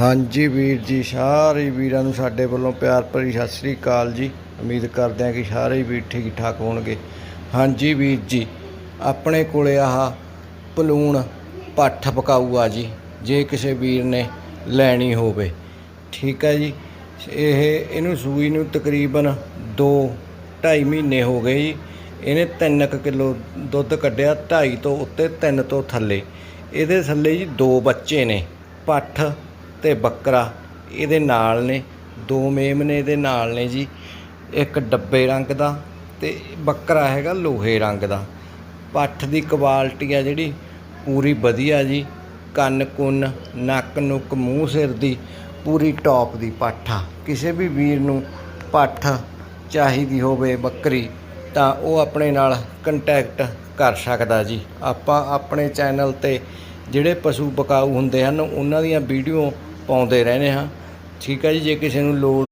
ਹਾਂਜੀ ਵੀਰ ਜੀ, ਸਾਰੇ ਵੀਰਾਂ ਨੂੰ ਸਾਡੇ ਵੱਲੋਂ ਪਿਆਰ ਭਰੀ ਸਤਿ ਸ੍ਰੀ ਅਕਾਲ ਜੀ। ਉਮੀਦ ਕਰਦੇ ਹਾਂ ਕਿ ਸਾਰੇ ਵੀਰ ਠੀਕ ਠਾਕ ਹੋਣਗੇ। ਹਾਂਜੀ ਵੀਰ ਜੀ, ਆਪਣੇ ਕੋਲੇ ਆਹ ਪਲੂਣ ਪੱਠ ਪਕਾਊ ਆ ਜੀ, ਜੇ ਕਿਸੇ ਵੀਰ ਨੇ ਲੈਣੀ ਹੋਵੇ। ਠੀਕ ਹੈ ਜੀ, ਇਹ ਇਹਨੂੰ ਸੂਈ ਨੂੰ ਤਕਰੀਬਨ 2 2.5 ਮਹੀਨੇ ਹੋ ਗਏ ਜੀ। ਇਹਨੇ 3 ਕਿਲੋ ਦੁੱਧ ਕੱਢਿਆ 2.5 ਤੋਂ ਉੱਤੇ 3 ਤੋਂ ਥੱਲੇ। ਇਹਦੇ ਥੱਲੇ ਜੀ ਦੋ ਬੱਚੇ ਨੇ, ਪੱਠ ਅਤੇ ਬੱਕਰਾ ਇਹਦੇ ਨਾਲ ਨੇ, ਦੋ ਮੇਮ ਨੇ ਇਹਦੇ ਨਾਲ ਨੇ ਜੀ, ਇੱਕ ਡੱਬੇ ਰੰਗ ਦਾ ਅਤੇ ਬੱਕਰਾ ਹੈਗਾ ਲੋਹੇ ਰੰਗ ਦਾ। ਪੱਠ ਦੀ ਕੁਆਲਿਟੀ ਆ ਜਿਹੜੀ, ਪੂਰੀ ਵਧੀਆ ਜੀ, ਕੰਨ ਕੁੰਨ, ਨੱਕ ਨੁੱਕ, ਮੂੰਹ ਸਿਰ ਦੀ, ਪੂਰੀ ਟੌਪ ਦੀ ਪੱਠ ਆ। ਕਿਸੇ ਵੀ ਵੀਰ ਨੂੰ ਪੱਠ ਚਾਹੀਦੀ ਹੋਵੇ ਬੱਕਰੀ, ਤਾਂ ਉਹ ਆਪਣੇ ਨਾਲ ਕੰਟੈਕਟ ਕਰ ਸਕਦਾ ਜੀ। ਆਪਾਂ ਆਪਣੇ ਚੈਨਲ ਤੇ ਜਿਹੜੇ ਪਸ਼ੂ ਬਕਾਊ ਹੁੰਦੇ ਹਨ, ਉਹਨਾਂ ਦੀਆਂ ਵੀਡੀਓ ਪਾਉਂਦੇ ਰਹਿੰਦੇ ਹਾਂ। ਠੀਕ ਆ ਜੀ ਜੇ ਕਿਸੇ ਨੂੰ ਲੋੜ